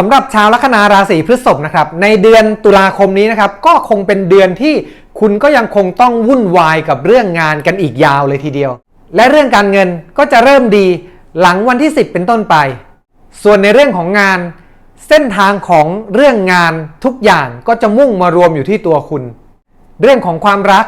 สำหรับชาวลัคนาราศีพฤษภนะครับในเดือนตุลาคมนี้นะครับก็คงเป็นเดือนที่คุณก็ยังคงต้องวุ่นวายกับเรื่องงานกันอีกยาวเลยทีเดียว และเรื่องการเงินก็จะเริ่มดีหลังวันที่ 10 เป็นต้นไป ส่วนในเรื่องของงาน เส้นทางของเรื่องงานทุกอย่างก็จะมุ่งมารวมอยู่ที่ตัวคุณ เรื่องของความรัก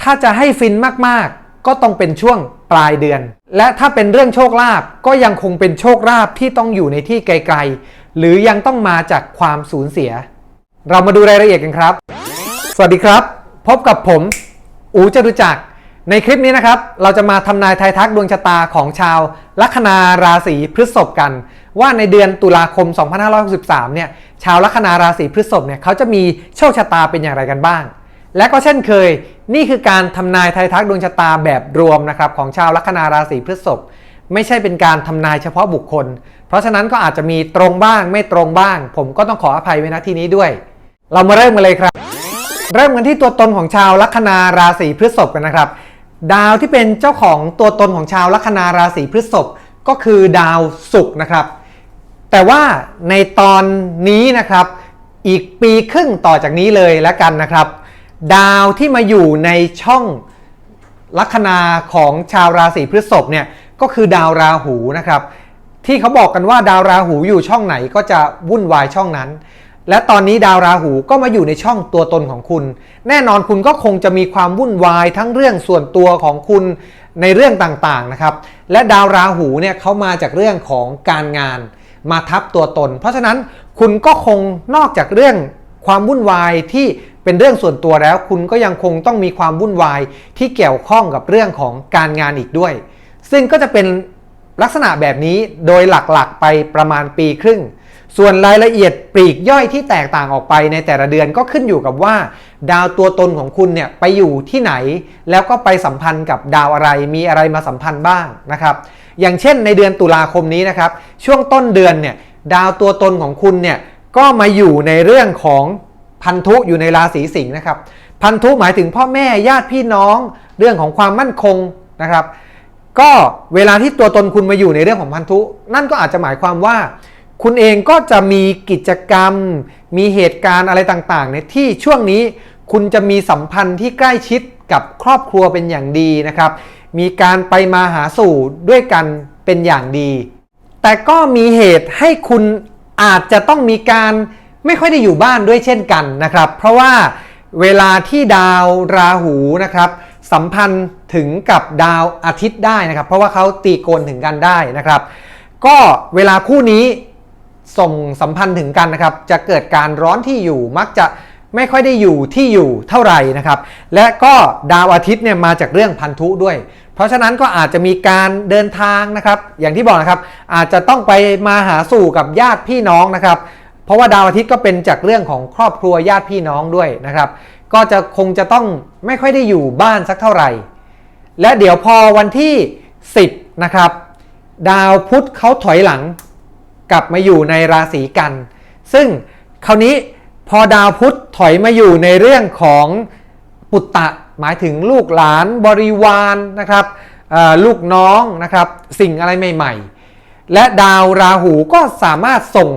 ถ้าจะให้ฟินมากๆ ก็ต้องเป็นช่วงปลายเดือน และถ้าเป็นเรื่องโชคลาภก็ยังคงเป็นโชคลาภที่ต้องอยู่ในที่ไกลๆ หรือยังต้องมาจากความสูญเสีย เรามาดูรายละเอียดกันครับ สวัสดีครับ พบกับผม อูจตุจักร ในคลิปนี้นะครับ เราจะมาทำนายทายทักดวงชะตาของชาว ลัคนาราศีพฤษภกัน ว่าในเดือนตุลาคม 2563 เนี่ย ชาวลัคนาราศีพฤษภเนี่ยเขาจะมีโชคชะตาเป็นอย่างไรกันบ้าง และก็เช่นเคย นี่คือการทำนายทายทักดวงชะตาแบบรวมนะครับของชาวลัคนาราศีพฤษภไม่ใช่เป็นการทำนายเฉพาะบุคคล เพราะฉะนั้นก็อาจจะมีตรงบ้างไม่ตรงบ้าง ผมก็ต้องขออภัยไว้ณที่นี้ด้วย เรามาเริ่มกันเลยครับ เริ่มกันที่ตัวตนของชาวลัคนาราศีพฤษภกันนะครับ ดาวที่เป็นเจ้าของตัวตนของชาวลัคนาราศีพฤษภก็คือดาวศุกร์นะครับ แต่ว่าในตอนนี้นะครับ อีกปีครึ่งต่อจากนี้เลยแล้วกันนะครับ ดาวที่มาอยู่ในช่องลัคนาของชาวราศีพฤษภเนี่ยก็คือดาวราหูนะครับ ที่เขาบอกกันว่าดาวราหูอยู่ช่องไหนก็จะวุ่นวายช่องนั้น และตอนนี้ดาวราหูก็มาอยู่ในช่องตัวตนของคุณ แน่นอนคุณก็คงจะมีความวุ่นวายทั้งเรื่องส่วนตัวของคุณในเรื่องต่างๆนะครับ และดาวราหูเนี่ยเขามาจากเรื่องของการงานมาทับตัวตน เพราะฉะนั้นคุณก็คงนอกจากเรื่องความวุ่นวายที่เป็นเรื่องส่วนตัวแล้ว คุณก็ยังคงต้องมีความวุ่นวายที่เกี่ยวข้องกับเรื่องของการงานอีกด้วย ซึ่งก็จะเป็น ลักษณะแบบนี้โดยหลักๆไปประมาณปีครึ่ง ส่วนรายละเอียดปลีกย่อยที่แตกต่างออกไปในแต่ละเดือนก็ขึ้นอยู่กับว่า ดาวตัวตนของคุณเนี่ยไปอยู่ที่ไหน แล้วก็ไปสัมพันธ์กับดาวอะไรมีอะไรมาสัมพันธ์บ้างนะครับ อย่างเช่นในเดือนตุลาคมนี้นะครับ ช่วงต้นเดือนเนี่ยดาวตัวตนของคุณเนี่ยก็มาอยู่ในเรื่องของพันธุอยู่ในราศีสิงห์นะครับ พันธุหมายถึงพ่อแม่ญาติพี่น้อง เรื่องของความมั่นคงนะครับ ก็เวลาที่ตัวตนคุณมาอยู่ในเรื่องของพันธุ นั่นก็อาจจะหมายความว่า คุณเองก็จะมีกิจกรรม มีเหตุการณ์อะไรต่างๆเนี่ยที่ช่วงนี้คุณจะมีสัมพันธ์ที่ใกล้ชิดกับครอบครัวเป็นอย่างดีนะครับ มีการไปมาหาสู่ด้วยกันเป็นอย่างดี แต่ก็มีเหตุให้คุณอาจจะต้องมีการไม่ค่อยได้อยู่บ้านด้วยเช่นกันนะครับ เพราะว่าเวลาที่ดาวราหูนะครับ สัมพันธ์ถึงกับดาวอาทิตย์ได้นะครับ เพราะว่าเขาตีโกนถึงกันได้นะครับ ก็เวลาคู่นี้ส่งสัมพันธ์ถึงกันนะครับ จะเกิดการร้อนที่อยู่มักจะไม่ค่อยได้อยู่ที่อยู่เท่าไหร่นะครับ และก็ดาวอาทิตย์เนี่ยมาจากเรื่องพันธุด้วย เพราะฉะนั้นก็อาจจะมีการเดินทางนะครับ อย่างที่บอกนะครับ อาจจะต้องไปมาหาสู่กับญาติพี่น้องนะครับ เพราะว่าดาวอาทิตย์ก็เป็นจากเรื่องของครอบครัวญาติพี่น้องด้วยนะครับ ก็จะคงจะต้องไม่ค่อยได้อยู่บ้านสักเท่าไหร่ และเดี๋ยวพอวันที่ 10 นะครับ ดาวพุธเขาถอยหลัง กลับมาอยู่ในราศีกัน ซึ่งคราวนี้พอดาวพุธถอยมาอยู่ในเรื่องของปุตตะหมายถึงลูกหลานบริวารนะครับลูกน้องนะครับสิ่งอะไรใหม่ ๆ และดาวราหูก็สามารถส่ง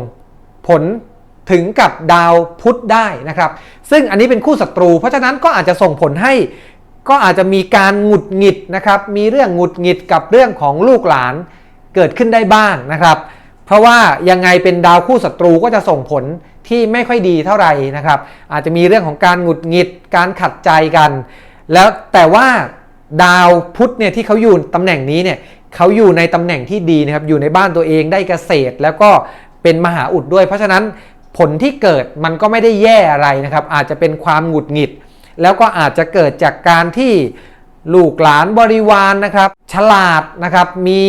ผล ถึงกับดาวพุธได้นะครับ ซึ่งอันนี้เป็นคู่ศัตรู เพราะฉะนั้นก็อาจจะส่งผลให้ก็อาจจะมีการหงุดหงิดนะครับ มีเรื่องหงุดหงิดกับเรื่องของลูกหลานเกิดขึ้นได้บ้างนะครับ เพราะว่ายังไงเป็นดาวคู่ศัตรูก็จะส่งผลที่ไม่ค่อยดีเท่าไหร่นะครับ อาจจะมีเรื่องของการหงุดหงิดการขัดใจกัน แล้วแต่ว่าดาวพุธเนี่ยที่เขาอยู่ตำแหน่งนี้เนี่ยเขาอยู่ในตำแหน่งที่ดีนะครับอยู่ในบ้านตัวเองได้เกษตรแล้วก็เป็นมหาอุดด้วย เพราะฉะนั้น ผลที่เกิดมันก็ไม่ได้แย่อะไรนะครับ อาจจะเป็นความหงุดหงิด แล้วก็อาจจะเกิดจากการที่ลูกหลานบริวารนนะครับ ฉลาดนะครับ มี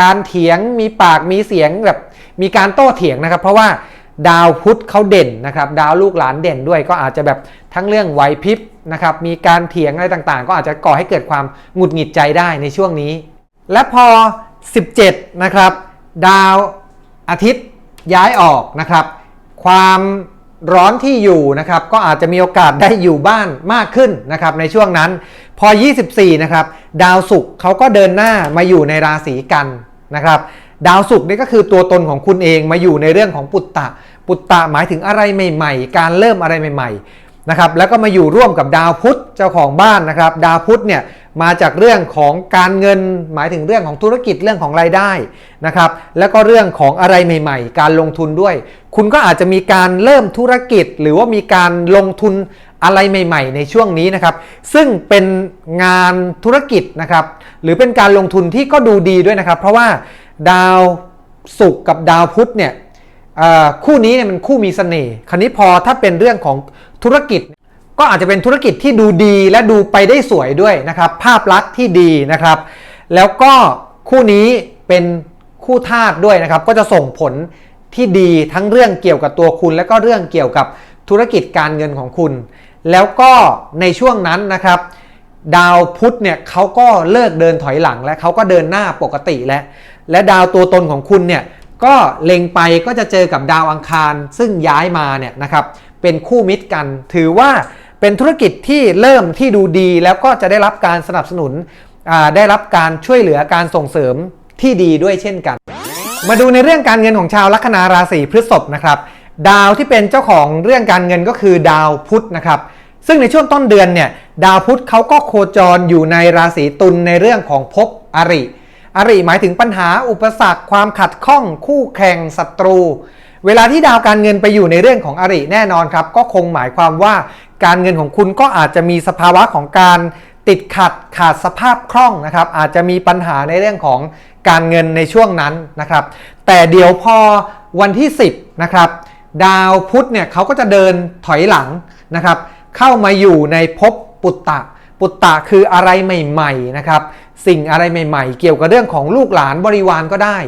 การเถียงมีปากมีเสียงแบบมีการโต้เถียงนะครับ เพราะว่าดาวพุธเขาเด่นนะครับ ดาวลูกหลานเด่นด้วย ก็อาจจะแบบทั้งเรื่องไหวพริบนะครับมีการเถียงอะไรต่างๆ ก็อาจจะก่อให้เกิดความหงุดหงิดใจได้ในช่วงนี้ และพอ 17 นะครับ ดาวอาทิตย์ ย้ายออกนะครับ ความร้อนที่อยู่นะครับก็อาจจะมีโอกาสได้อยู่บ้านมากขึ้นนะครับในช่วงนั้น พอ 24 นะครับ ดาวศุกร์เขาก็เดินหน้ามาอยู่ในราศีกันนะครับ ดาวศุกร์นี่ก็คือตัวตนของคุณเองมาอยู่ในเรื่องของปุตตะ ปุตตะหมายถึงอะไรใหม่ ๆ การเริ่มอะไรใหม่ ๆนะครับ แล้วก็มาอยู่ร่วมกับดาวพุธเจ้าของบ้านนะครับ ดาวพุธเนี่ย มาจากเรื่องของการเงินหมายถึงเรื่องของธุรกิจเรื่องของรายได้นะครับ แล้วก็เรื่องของอะไรใหม่ ๆ การลงทุนด้วย คุณก็อาจจะมีการเริ่มธุรกิจ หรือว่ามีการลงทุนอะไรใหม่ ๆ ในช่วงนี้นะครับ ซึ่งเป็นงานธุรกิจนะครับ หรือเป็นการลงทุนที่ก็ดูดีด้วยนะครับ เพราะว่าดาวศุกร์กับดาวพุธเนี่ยคู่นี้เนี่ยมันคู่มีเสน่ห์ คราวนี้พอถ้าเป็นเรื่องของธุรกิจ ก็อาจจะเป็นธุรกิจที่ดูดีและดูไปได้สวยด้วยนะครับ ภาพลักษณ์ที่ดีนะครับ แล้วก็คู่นี้เป็นคู่ธาตุด้วยนะครับ ก็จะส่งผลที่ดีทั้งเรื่องเกี่ยวกับตัวคุณ และก็เรื่องเกี่ยวกับธุรกิจการเงินของคุณ แล้วก็ในช่วงนั้นนะครับ ดาวพุธเนี่ยเขาก็เลิกเดินถอยหลังและเขาก็เดินหน้าปกติแล้วและดาวตัวตนของคุณเนี่ยก็เล็งไปก็จะเจอกับดาวอังคาร ซึ่งย้ายมาเนี่ยนะครับเป็นคู่มิตรกันถือว่า เป็นธุรกิจที่เริ่มที่ดูดี แล้วก็จะได้รับการสนับสนุนได้รับการช่วยเหลือการส่งเสริมที่ดีด้วยเช่นกัน มาดูในเรื่องการเงินของชาวลัคนาราศีพฤษภนะครับ ดาวที่เป็นเจ้าของเรื่องการเงินก็คือดาวพุธนะครับ ซึ่งในช่วงต้นเดือนเนี่ยดาวพุธเขาก็โคจรอยู่ในราศีตุลในเรื่องของภพอริอริหมายถึงปัญหาอุปสรรคความขัดข้องคู่แข่งศัตรู เวลาที่ดาวการเงินไปอยู่ในเรื่องของอริแน่นอนครับ ก็คงหมายความว่า การเงินของคุณก็อาจจะมีสภาวะของการติดขัดขาดสภาพคล่องนะครับ อาจจะมีปัญหาในเรื่องของการเงินในช่วงนั้นนะครับ แต่เดี๋ยวพอวันที่ 10นะครับดาวพุธเนี่ยเขาก็จะเดินถอยหลังนะครับ เข้ามาอยู่ในภพปุตตะ ปุตตะคืออะไรใหม่ๆนะครับ สิ่งอะไรใหม่ ๆ เกี่ยวกับเรื่องของลูกหลานบริวารก็ได้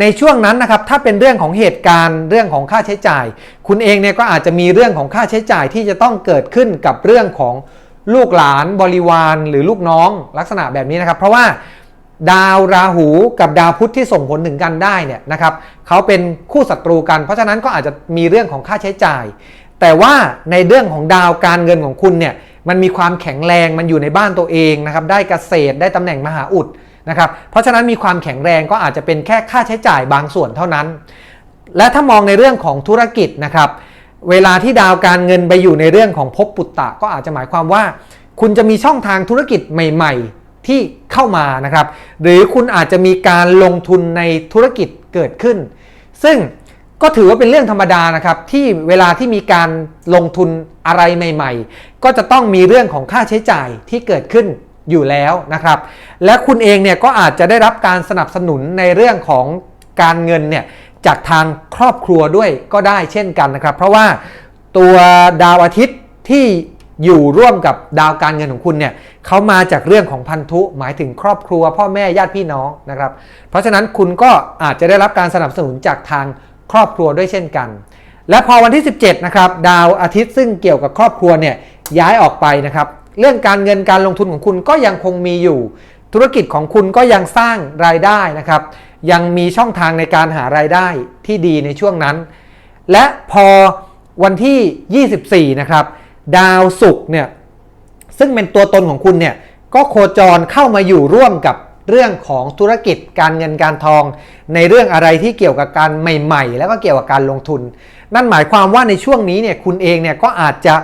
ในช่วงนั้นนะครับถ้าเป็นเรื่องของเหตุการณ์เรื่องของค่าใช้จ่าย คุณเองเนี่ยก็อาจจะมีเรื่องของค่าใช้จ่ายที่จะต้องเกิดขึ้นกับเรื่องของลูกหลานบริวารหรือลูกน้องลักษณะแบบนี้นะครับ เพราะว่าดาวราหูกับดาวพุธที่ส่งผลถึงกันได้เนี่ยนะครับเขาเป็นคู่ศัตรูกัน เพราะฉะนั้นก็อาจจะมีเรื่องของค่าใช้จ่าย แต่ว่าในเรื่องของดาวการเงินของคุณเนี่ยมันมีความแข็งแรงมันอยู่ในบ้านตัวเองนะครับได้เกษตรได้ตำแหน่งมหาอุด นะครับเพราะฉะนั้นมีความแข็งแรงก็อาจจะเป็นแค่ค่าใช้จ่ายบางส่วนเท่านั้น และถ้ามองในเรื่องของธุรกิจนะครับเวลาที่ดาวการเงินไปอยู่ในเรื่องของภพปุตตะ ก็อาจจะหมายความว่า คุณจะมีช่องทางธุรกิจใหม่ ๆ ที่เข้ามานะครับ หรือคุณอาจจะมีการลงทุนในธุรกิจเกิดขึ้น ซึ่งก็ถือว่าเป็นเรื่องธรรมดานะครับ ที่เวลาที่มีการลงทุนอะไรใหม่ ๆ ก็จะต้องมีเรื่องของค่าใช้จ่ายที่เกิดขึ้น อยู่แล้วนะครับ และคุณเองเนี่ยก็อาจจะได้รับการสนับสนุนในเรื่องของการเงินเนี่ยจากทางครอบครัวด้วยก็ได้เช่นกันนะครับ เพราะว่าตัวดาวอาทิตย์ที่อยู่ร่วมกับดาวการเงินของคุณเนี่ยเขามาจากเรื่องของพันธุหมายถึงครอบครัว พ่อแม่ญาติพี่น้องนะครับ เพราะฉะนั้นคุณก็อาจจะได้รับการสนับสนุนจากทางครอบครัวด้วยเช่นกัน และพอวันที่ 17นะครับดาวอาทิตย์ซึ่งเกี่ยวกับครอบครัวเนี่ยย้ายออกไปนะครับ เรื่องการเงินการลงทุนของคุณก็ยังคงมีอยู่ ธุรกิจของคุณก็ยังสร้างรายได้นะครับ ยังมีช่องทางในการหารายได้ที่ดีในช่วงนั้น และพอวันที่ 24 นะครับ ดาวศุกร์เนี่ยซึ่งเป็นตัวตนของคุณเนี่ยก็โคจรเข้ามาอยู่ร่วมกับเรื่องของธุรกิจการเงินการทอง ในเรื่องอะไรที่เกี่ยวกับการใหม่ ๆ แล้วก็เกี่ยวกับการลงทุน นั่นหมายความว่าในช่วงนี้เนี่ยคุณเองเนี่ยก็อาจจะ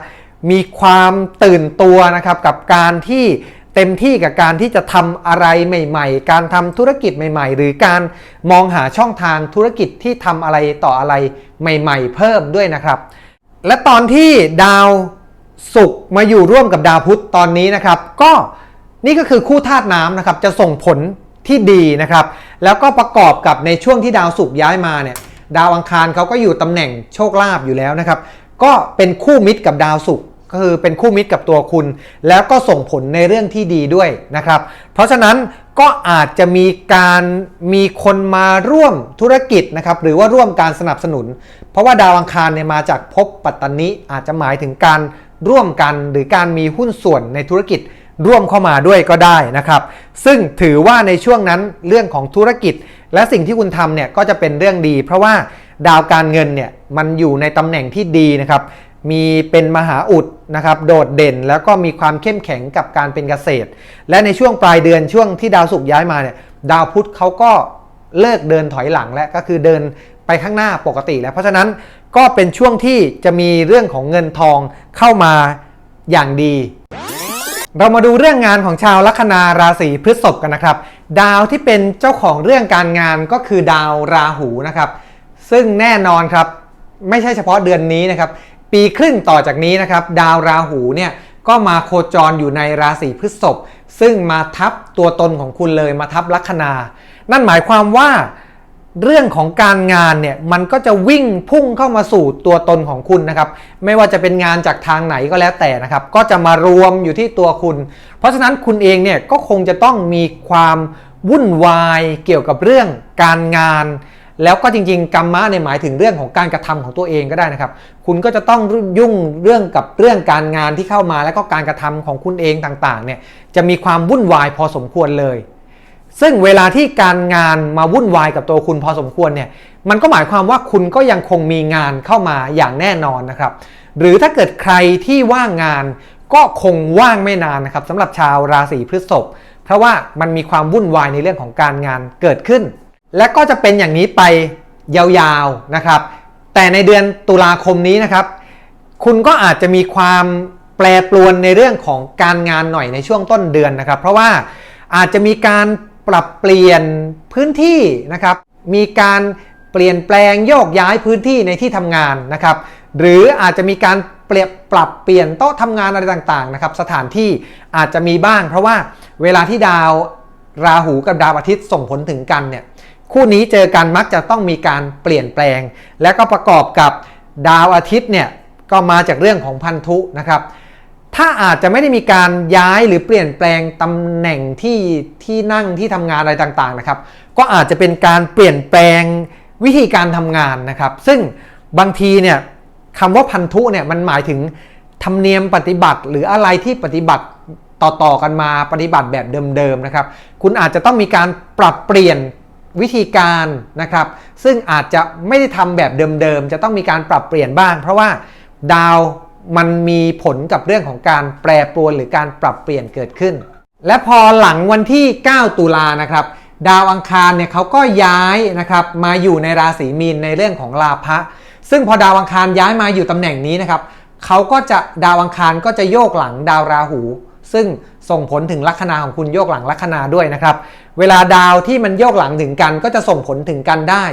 มีความตื่นตัวนะครับกับการที่เต็มที่กับการที่จะทำอะไรใหม่ ๆ การทำธุรกิจใหม่ ๆ หรือการมองหาช่องทางธุรกิจที่ทำอะไรต่ออะไรใหม่ ๆ เพิ่มด้วยนะครับ และตอนที่ดาวศุกร์มาอยู่ร่วมกับดาวพุธตอนนี้นะครับ ก็นี่ก็คือคู่ธาตุน้ำนะครับจะส่งผลที่ดีนะครับ แล้วก็ประกอบกับในช่วงที่ดาวศุกร์ย้ายมาเนี่ยดาวอังคารเขาก็อยู่ตำแหน่งโชคลาภอยู่แล้วนะครับ ก็เป็นคู่มิตรกับดาวศุกร์ ก็คือเป็นคู่มิตรกับตัวคุณ แล้วก็ส่งผลในเรื่องที่ดีด้วยนะครับ เพราะฉะนั้นก็อาจจะมีการมีคนมาร่วมธุรกิจนะครับหรือว่าร่วมการสนับสนุน เพราะว่าดาวอังคารเนี่ยมาจากภพปัตตานิอาจจะหมายถึงการร่วมกันหรือการมีหุ้นส่วนในธุรกิจร่วมเข้ามาด้วยก็ได้นะครับ ซึ่งถือว่าในช่วงนั้นเรื่องของธุรกิจ และสิ่งที่คุณทำเนี่ยก็จะเป็นเรื่องดี เพราะว่าดาวการเงินเนี่ยมันอยู่ในตำแหน่งที่ดีนะครับ มีเป็นมหาอุดนะครับโดดเด่นแล้วก็มีความเข้มแข็งกับการเป็นเกษตร และในช่วงปลายเดือนช่วงที่ดาวศุกร์ย้ายมาเนี่ยดาวพุธเขาก็เลิกเดินถอยหลังแล้วก็คือเดินไปข้างหน้าปกติแล้ว เพราะฉะนั้นก็เป็นช่วงที่จะมีเรื่องของเงินทองเข้ามาอย่างดี เรามาดูเรื่องงานของชาวลัคนาราศีพฤษภกันนะครับ ดาวที่เป็นเจ้าของเรื่องการงานก็คือดาวราหูนะครับ ซึ่งแน่นอนครับไม่ใช่เฉพาะเดือนนี้นะครับ ปีครึ่งต่อจากนี้นะครับ ดาวราหูเนี่ยก็มาโคจรอยู่ในราศีพฤษภซึ่งมาทับตัวตนของคุณเลยมาทับลัคนา นั่นหมายความว่าเรื่องของการงานเนี่ยมันก็จะวิ่งพุ่งเข้ามาสู่ตัวตนของคุณนะครับ ไม่ว่าจะเป็นงานจากทางไหนก็แล้วแต่นะครับ ก็จะมารวมอยู่ที่ตัวคุณ เพราะฉะนั้นคุณเองเนี่ยก็คงจะต้องมีความวุ่นวายเกี่ยวกับเรื่องการงาน แล้วก็จริงๆกรรมะเนี่ยหมายถึงเรื่องของการกระทำของตัวเองก็ได้นะครับ คุณก็จะต้องยุ่งเรื่องกับเรื่องการงานที่เข้ามา แล้วก็การกระทำของคุณเองต่างๆเนี่ยจะมีความวุ่นวายพอสมควรเลย ซึ่งเวลาที่การงานมาวุ่นวายกับตัวคุณพอสมควรเนี่ยมันก็หมายความว่าคุณก็ยังคงมีงานเข้ามาอย่างแน่นอนนะครับ หรือถ้าเกิดใครที่ว่างงานก็คงว่างไม่นานนะครับสำหรับชาวราศีพฤษภเพราะว่ามันมีความวุ่นวายในเรื่องของการงานเกิดขึ้น และก็จะเป็นอย่างนี้ไปยาวๆนะครับ แต่ในเดือนตุลาคมนี้นะครับ คุณก็อาจจะมีความแปรปรวนในเรื่องของการงานหน่อยในช่วงต้นเดือนนะครับ เพราะว่าอาจจะมีการปรับเปลี่ยนพื้นที่นะครับ มีการเปลี่ยนแปลงโยกย้ายพื้นที่ในที่ทำงานนะครับ หรืออาจจะมีการเปรียบปรับเปลี่ยนโต๊ะทำงานอะไรต่างๆนะครับ สถานที่อาจจะมีบ้าง เพราะว่าเวลาที่ดาวราหูกับดาวอาทิตย์ส่งผลถึงกันเนี่ย คู่นี้เจอกันมักจะต้องมีการเปลี่ยนแปลง และก็ประกอบกับดาวอาทิตย์เนี่ยก็มาจากเรื่องของพันธุนะครับ ถ้าอาจจะไม่ได้มีการย้ายหรือเปลี่ยนแปลงตำแหน่งที่ที่นั่งที่ทำงานอะไรต่างๆนะครับ ก็อาจจะเป็นการเปลี่ยนแปลงวิธีการทำงานนะครับ ซึ่งบางทีเนี่ยคำว่าพันธุเนี่ยมันหมายถึงธรรมเนียมปฏิบัติ หรืออะไรที่ปฏิบัติต่อๆกันมาปฏิบัติแบบเดิมๆนะครับ คุณอาจจะต้องมีการปรับเปลี่ยน วิธีการนะครับซึ่งอาจจะไม่ได้ทำแบบเดิมๆ จะต้องมีการปรับเปลี่ยนบ้าง เพราะว่าดาวมันมีผลกับเรื่องของการแปรปรวนหรือการปรับเปลี่ยนเกิดขึ้น และพอหลังวันที่ 9 ตุลานะครับ ดาวอังคารเนี่ยเขาก็ย้ายนะครับมาอยู่ในราศีมีนในเรื่องของลาภะซึ่งพอดาวอังคารย้ายมาอยู่ตำแหน่งนี้นะครับเขาก็จะดาวอังคารก็จะโยกหลังดาวราหู ซึ่ง ส่งผลถึงลัคนาของคุณโยกหลังลัคนาด้วยนะครับ เวลาดาวที่มันโยกหลังถึงกันก็จะส่งผลถึงกันได้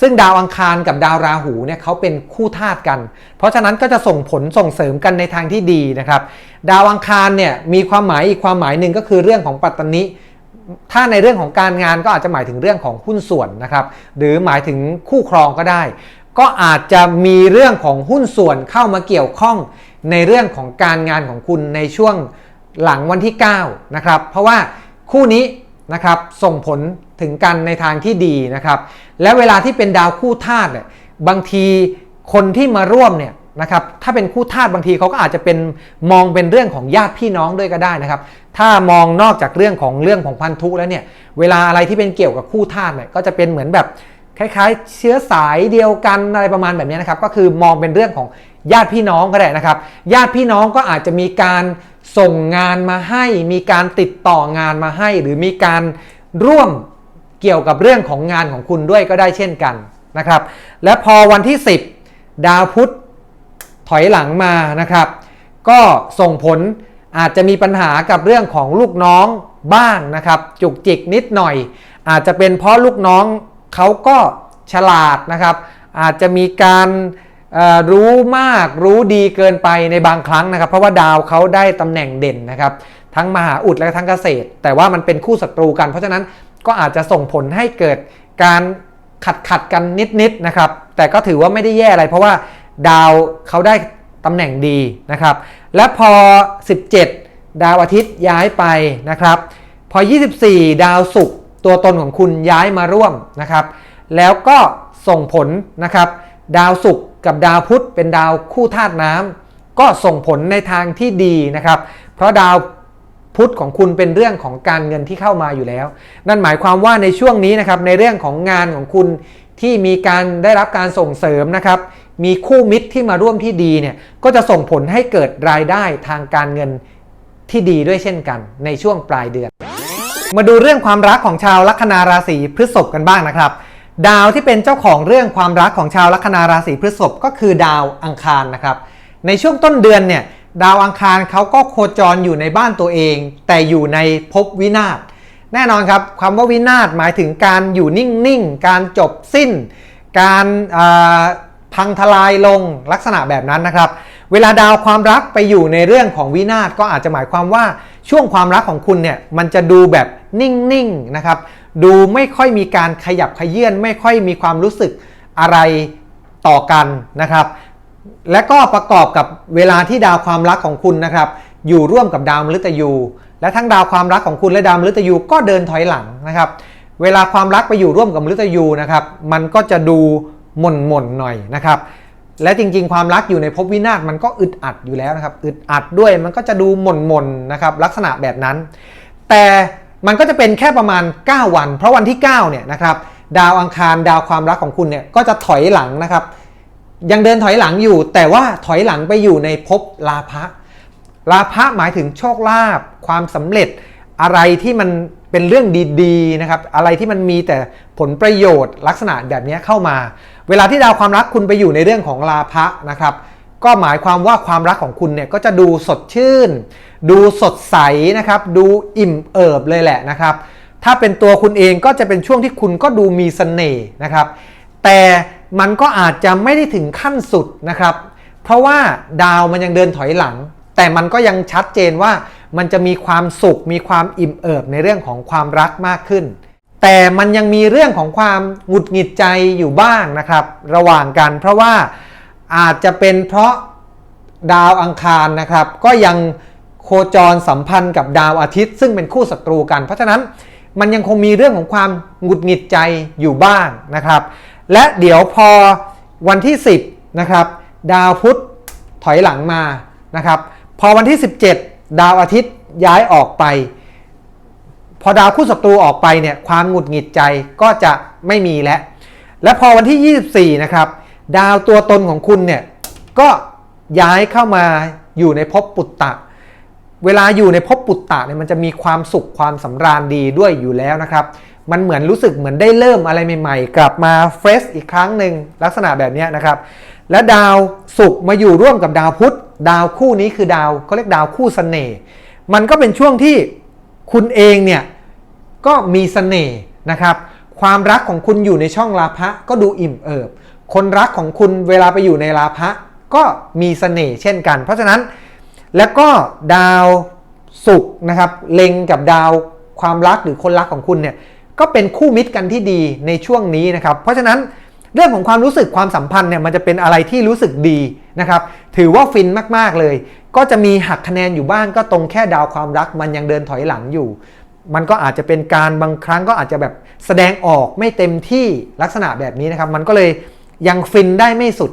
ซึ่งดาวอังคารกับดาวราหูเนี่ยเขาเป็นคู่ธาตุกัน เพราะฉะนั้นก็จะส่งผลส่งเสริมกันในทางที่ดีนะครับ ดาวอังคารเนี่ยมีความหมายอีกความหมายหนึ่งก็คือเรื่องของปัตตนิถ้าในเรื่องของการงานก็อาจจะหมายถึงเรื่องของหุ้นส่วนนะครับ หรือหมายถึงคู่ครองก็ได้ ก็อาจจะมีเรื่องของหุ้นส่วนเข้ามาเกี่ยวข้องในเรื่องของการงานของคุณในช่วง หลังวันที่ 9 นะครับ เพราะว่าคู่นี้นะครับส่งผลถึงกันในทางที่ดีนะครับ และเวลาที่เป็นดาวคู่ธาตุเนี่ยบางทีคนที่มาร่วมเนี่ยนะครับถ้าเป็นคู่ธาตุบางทีเขาก็อาจจะเป็นมองเป็นเรื่องของญาติพี่น้องด้วยก็ได้นะครับ ถ้ามองนอกจากเรื่องของเรื่องของพันธุแล้วเนี่ยเวลาอะไรที่เป็นเกี่ยวกับคู่ธาตุเนี่ยก็จะเป็นเหมือนแบบคล้ายๆ เชื้อสายเดียวกันอะไรประมาณแบบนี้นะครับ ก็คือมองเป็นเรื่องของญาติพี่น้องก็ได้นะครับ ญาติพี่น้องก็อาจจะมีการ ส่งงานมาให้ มีการติดต่องานมาให้ หรือมีการร่วมเกี่ยวกับเรื่องของงานของคุณด้วยก็ได้เช่นกันนะครับ และพอวันที่ 10 ดาวพุธถอยหลังมานะครับ ก็ส่งผลอาจจะมีปัญหากับเรื่องของลูกน้องบ้างนะครับ จุกจิกนิดหน่อย อาจจะเป็นเพราะลูกน้องเขาก็ฉลาดนะครับ อาจจะมีการ รู้มากรู้ดีเกินไปในบางครั้งนะครับ เพราะว่าดาวเขาได้ตำแหน่งเด่นนะครับ ทั้งมหาอุดและทั้งเกษตร แต่ว่ามันเป็นคู่ศัตรูกัน เพราะฉะนั้นก็อาจจะส่งผลให้เกิดการขัดขัดกันนิดๆนะครับ แต่ก็ถือว่าไม่ได้แย่อะไร เพราะว่าดาวเขาได้ตำแหน่งดีนะครับ และพอ 17 ดาวอาทิตย์ย้ายไปนะครับ พอ 24 ดาวศุกร์ตัวตนของคุณย้ายมาร่วมนะครับ แล้วก็ส่งผลนะครับ ดาวศุกร์ กับดาวพุธเป็นดาวคู่ธาตุน้ำก็ส่งผลในทางที่ดีนะครับ เพราะดาวพุธของคุณเป็นเรื่องของการเงินที่เข้ามาอยู่แล้ว นั่นหมายความว่าในช่วงนี้นะครับในเรื่องของงานของคุณที่มีการได้รับการส่งเสริมนะครับ มีคู่มิตรที่มาร่วมที่ดีเนี่ยก็จะส่งผลให้เกิดรายได้ทางการเงินที่ดีด้วยเช่นกัน ในช่วงปลายเดือน มาดูเรื่องความรักของชาวลัคนาราศีพฤษภกันบ้างนะครับ ดาวที่เป็นเจ้าของเรื่องความรักของชาวลัคนาราศีพฤษภก็คือดาวอังคารนะครับ ในช่วงต้นเดือนเนี่ยดาวอังคารเขาก็โคจรอยู่ในบ้านตัวเอง แต่อยู่ในภพวินาศแน่นอนครับคำว่าวินาศหมายถึงการอยู่นิ่งๆ การจบสิ้น การพังทลายลงลักษณะแบบนั้นนะครับ เวลาดาวความรักไปอยู่ในเรื่องของวินาศก็อาจจะหมายความว่าช่วงความรักของคุณเนี่ยมันจะดูแบบนิ่งๆนะครับ ดูไม่ค่อยมีการขยับขยื่นไม่ค่อยมีความรู้สึกอะไรต่อกันนะครับ และก็ประกอบกับเวลาที่ดาวความรักของคุณนะครับ อยู่ร่วมกับดาวมฤตยู และทั้งดาวความรักของคุณและดาวมฤตยูก็เดินถอยหลังนะครับ เวลาความรักไปอยู่ร่วมกับมฤตยูนะครับ มันก็จะดูหม่นหม่นหน่อยนะครับ และจริงๆ ความรักอยู่ในภพวินาศมันก็อึดอัดอยู่แล้วนะครับ อึดอัดด้วยมันก็จะดูหม่นหม่นนะครับ ลักษณะแบบนั้น แต่ มันก็จะเป็นแค่ประมาณ 9 วัน เพราะวันที่9เนี่ยนะครับดาวอังคารดาวความรักของคุณเนี่ยก็จะถอยหลังนะครับยังเดินถอยหลังอยู่ แต่ว่าถอยหลังไปอยู่ในภพลาภะลาภะหมายถึงโชคลาภความสำเร็จอะไรที่มันเป็นเรื่องดีๆนะครับอะไรที่มันมีแต่ผลประโยชน์ลักษณะแบบนี้เข้ามา เวลาที่ดาวความรักคุณไปอยู่ในเรื่องของลาภะนะครับ ก็หมายความว่าความรักของคุณเนี่ยก็จะดูสดชื่น ดูสดใสนะครับ ดูอิ่มเอิบเลยแหละนะครับ ถ้าเป็นตัวคุณเองก็จะเป็นช่วงที่คุณก็ดูมีเสน่ห์นะครับ แต่มันก็อาจจะไม่ได้ถึงขั้นสุดนะครับ เพราะว่าดาวมันยังเดินถอยหลัง แต่มันก็ยังชัดเจนว่ามันจะมีความสุข มีความอิ่มเอิบในเรื่องของความรักมากขึ้น แต่มันยังมีเรื่องของความหงุดหงิดใจอยู่บ้างนะครับ ระหว่างกันเพราะว่า อาจจะเป็นเพราะดาวอังคารนะครับ ก็ยังโคจรสัมพันธ์กับดาวอาทิตย์ ซึ่งเป็นคู่ศัตรูกัน เพราะฉะนั้นมันยังคงมีเรื่องของความหงุดหงิดใจอยู่บ้างนะครับ และเดี๋ยวพอวันที่ 10นะครับดาวพุธถอยหลังมานะครับ พอวันที่ 17 ดาวอาทิตย์ย้ายออกไป พอดาวคู่ศัตรูออกไปเนี่ยความหงุดหงิดใจก็จะไม่มีแล้วและพอวันที่ 24นะครับ ดาวตัวตนของคุณเนี่ยก็ย้ายเข้ามาอยู่ในภพปุตตะ เวลาอยู่ในภพปุตตะเนี่ยมันจะมีความสุขความสำราญดีด้วยอยู่แล้วนะครับ มันเหมือนรู้สึกเหมือนได้เริ่มอะไรใหม่ๆ กลับมาเฟรชอีกครั้งหนึ่งลักษณะแบบนี้นะครับ และดาวศุกมาอยู่ร่วมกับดาวพุธ ดาวคู่นี้คือดาวเขาเรียกดาวคู่เสน่ห์มันก็เป็นช่วงที่คุณเองเนี่ยก็มีเสน่ห์นะครับ ความรักของคุณอยู่ในช่องลาภะก็ดูอิ่มเอิบ คนรักของคุณเวลาไปอยู่ในลาภะก็มีเสน่ห์เช่นกัน เพราะฉะนั้นแล้วก็ดาวศุกนะครับเล็งกับดาวความรักหรือคนรักของคุณเนี่ยก็เป็นคู่มิตรกันที่ดีในช่วงนี้นะครับ เพราะฉะนั้นเรื่องของความรู้สึกความสัมพันธ์เนี่ยมันจะเป็นอะไรที่รู้สึกดีนะครับ ถือว่าฟินมากๆเลย ก็จะมีหักคะแนนอยู่บ้างก็ตรงแค่ดาวความรักมันยังเดินถอยหลังอยู่ มันก็อาจจะเป็นการบางครั้งก็อาจจะแบบแสดงออกไม่เต็มที่ลักษณะแบบนี้นะครับ มันก็เลย ยังฟินได้ไม่สุด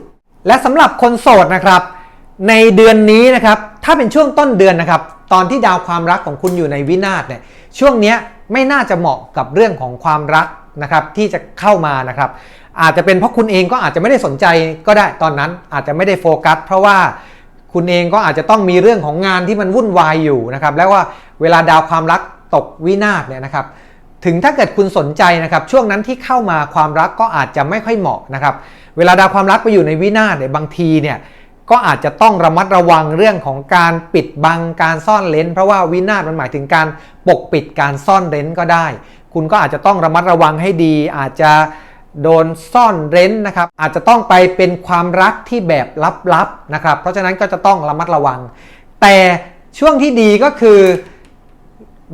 และสำหรับคนโสดนะครับ ในเดือนนี้นะครับถ้าเป็นช่วงต้นเดือนนะครับ ตอนที่ดาวความรักของคุณอยู่ในวินาศเนี่ยช่วงนี้ไม่น่าจะเหมาะกับเรื่องของความรักนะครับที่จะเข้ามานะครับ อาจจะเป็นเพราะคุณเองก็อาจจะไม่ได้สนใจก็ได้ตอนนั้นอาจจะไม่ได้โฟกัส เพราะว่าคุณเองก็อาจจะต้องมีเรื่องของงานที่มันวุ่นวายอยู่นะครับ แล้วว่าเวลาดาวความรักตกวินาศเนี่ยนะครับ ถึงถ้าเกิดคุณสนใจนะครับช่วงนั้นที่เข้ามาความรักก็อาจจะไม่ค่อยเหมาะนะครับเวลาดาวความรักไปอยู่ในวินาศเนี่ยบางทีเนี่ยก็อาจจะต้องระมัดระวังเรื่องของการปิดบังการซ่อนเร้นเพราะว่าวินาศมันหมายถึงการปกปิดการซ่อนเร้นก็ได้ คุณก็อาจจะต้องระมัดระวังให้ดี อาจจะโดนซ่อนเร้นนะครับอาจจะต้องไปเป็นความรักที่แบบลับๆนะครับเพราะฉะนั้นก็จะต้องระมัดระวัง แต่ช่วงที่ดีก็คือ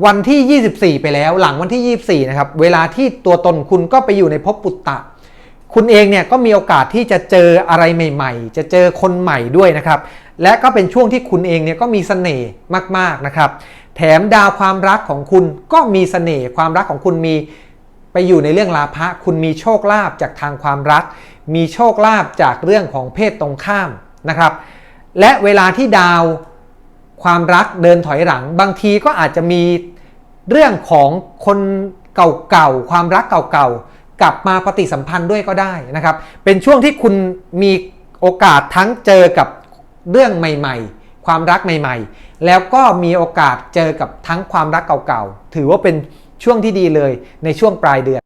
วันที่ 24 ไปแล้ว หลังวันที่ 24 นะครับ เวลาที่ตัวตนคุณก็ไปอยู่ในภพปุตตะ คุณเองเนี่ยก็มีโอกาสที่จะเจออะไรใหม่ ๆ จะเจอคนใหม่ด้วยนะครับ และก็เป็นช่วงที่คุณเองเนี่ยก็มีเสน่ห์มากๆนะครับ แถมดาวความรักของคุณก็มีเสน่ห์ความรักของคุณมีไปอยู่ในเรื่องลาภะคุณมีโชคลาภจากทางความรัก มีโชคลาภจากเรื่องของเพศตรงข้ามนะครับ และเวลาที่ดาว ความรักเดินถอยหลัง บางทีก็อาจจะมีเรื่องของคนเก่าๆความรักเก่าๆกลับมาปฏิสัมพันธ์ด้วยก็ได้นะครับ เป็นช่วงที่คุณมีโอกาสทั้งเจอกับเรื่องใหม่ๆ ความรักใหม่ๆ แล้วก็มีโอกาสเจอกับทั้งความรักเก่าๆ ถือว่าเป็นช่วงที่ดีเลยในช่วงปลายเดือน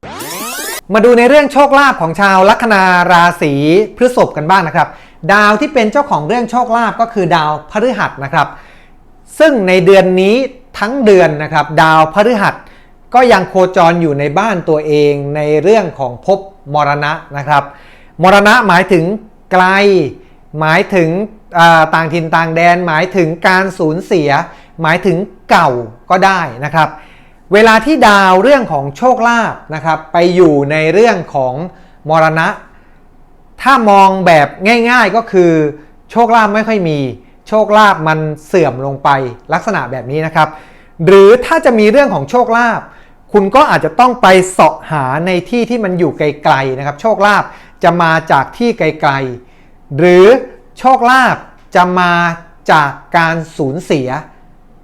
มาดูในเรื่องโชคลาภของชาวลัคนาราศีพฤษภกันบ้างนะครับ ดาวที่เป็นเจ้าของเรื่องโชคลาภก็คือดาวพฤหัสนะครับ ซึ่งในเดือนนี้ทั้งเดือนนะครับ ดาวพฤหัสก็ยังโคจรอยู่ในบ้านตัวเองในเรื่องของภพมรณะนะครับ มรณะหมายถึงไกล หมายถึงต่างถิ่นต่างแดน หมายถึงการสูญเสีย หมายถึงเก่าก็ได้นะครับ เวลาที่ดาวเรื่องของโชคลาภนะครับไปอยู่ในเรื่องของมรณะ ถ้ามองแบบง่าย ๆก็คือโชคลาภไม่ค่อยมี โชคลาภมันเสื่อมลงไปลักษณะแบบนี้นะครับ หรือถ้าจะมีเรื่องของโชคลาภคุณก็อาจจะต้องไปเสาะหาในที่ที่มันอยู่ไกลๆนะครับ โชคลาภจะมาจากที่ไกลๆ หรือโชคลาภจะมาจากการสูญเสีย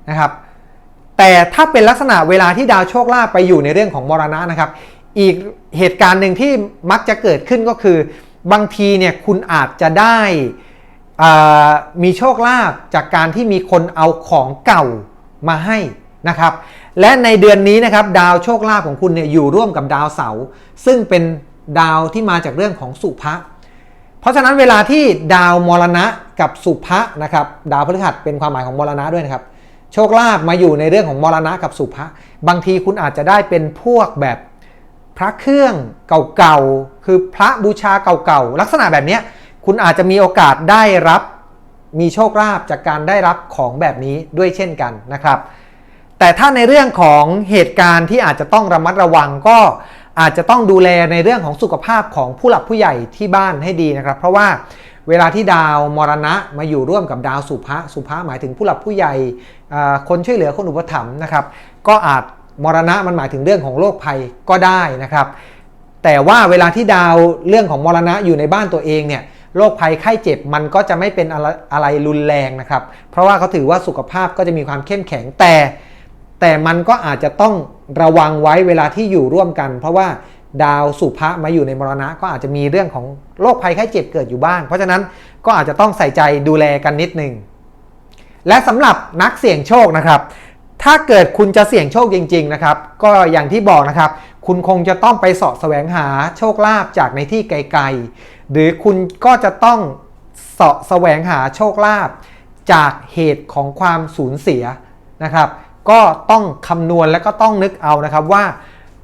นะครับ แต่ถ้าเป็นลักษณะเวลาที่ดาวโชคลาภไปอยู่ในเรื่องของมรณะนะครับ อีกเหตุการณ์หนึ่งที่มักจะเกิดขึ้นก็คือ บางทีเนี่ยคุณอาจจะได้ มีโชคลาภจากการที่มีคนเอาของเก่ามาให้นะครับ และในเดือนนี้นะครับดาวโชคลาภของคุณเนี่ยอยู่ร่วมกับดาวเสาร์ซึ่งเป็นดาวที่มาจากเรื่องของสุภะเพราะฉะนั้นเวลาที่ดาวมรณะกับสุภะนะครับดาวพฤหัสเป็นความหมายของมรณะด้วยนะครับ โชคลาภมาอยู่ในเรื่องของมรณะกับสุภะบางทีคุณอาจจะได้เป็นพวกแบบพระเครื่องเก่าๆคือพระบูชาเก่าๆลักษณะแบบนี้ คุณอาจจะมีโอกาสได้รับมีโชคลาภจากการได้รับของแบบนี้ด้วยเช่นกันนะครับ แต่ถ้าในเรื่องของเหตุการณ์ที่อาจจะต้องระมัดระวังก็อาจจะต้องดูแลในเรื่องของสุขภาพของผู้หลักผู้ใหญ่ที่บ้านให้ดีนะครับ เพราะว่าเวลาที่ดาวมรณะมาอยู่ร่วมกับดาวสุภะสุภะหมายถึงผู้หลักผู้ใหญ่คนช่วยเหลือคนอุปถัมภ์นะครับ ก็อาจมรณะมันหมายถึงเรื่องของโรคภัยก็ได้นะครับ แต่ว่าเวลาที่ดาวเรื่องของมรณะอยู่ในบ้านตัวเองเนี่ย โรคภัยไข้เจ็บมันก็จะไม่เป็นอะไรอะไรรุนแรงนะครับ เพราะว่าเขาถือว่าสุขภาพก็จะมีความเข้มแข็งแต่ แต่มันก็อาจจะต้องระวังไว้เวลาที่อยู่ร่วมกัน เพราะว่าดาวสุภะมาอยู่ในมรณะ ก็อาจจะมีเรื่องของโรคภัยไข้เจ็บเกิดอยู่บ้าง เพราะฉะนั้นก็อาจจะต้องใส่ใจดูแลกันนิดนึงและสำหรับนักเสี่ยงโชคนะครับ ถ้าเกิดคุณจะเสี่ยงโชคจริง ๆนะครับ ก็อย่างที่บอกนะครับ คุณคงจะต้องไปเสาะแสวงหาโชคลาภจากในที่ไกลๆ หรือคุณก็จะต้องเสาะแสวงหาโชคลาภจากเหตุของความสูญเสียนะครับ ก็ต้องคำนวณและก็ต้องนึกเอานะครับว่า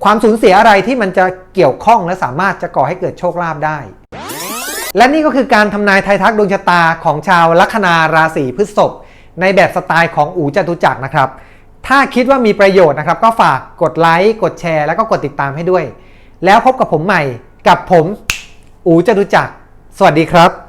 ความสูญเสียอะไรที่มันจะเกี่ยวข้องและสามารถจะก่อให้เกิดโชคลาภได้ และนี่ก็คือการทำนายไทยทักดวงชะตาของชาวลัคนาราศีพฤษภในแบบสไตล์ของอู๋จตุจักรนะครับ ถ้าคิดว่ามีประโยชน์นะครับ ก็ฝากกดไลค์กดแชร์ แล้วก็กดติดตามให้ด้วย แล้วพบกับผมใหม่กับผม อูจตุจักร สวัสดีครับ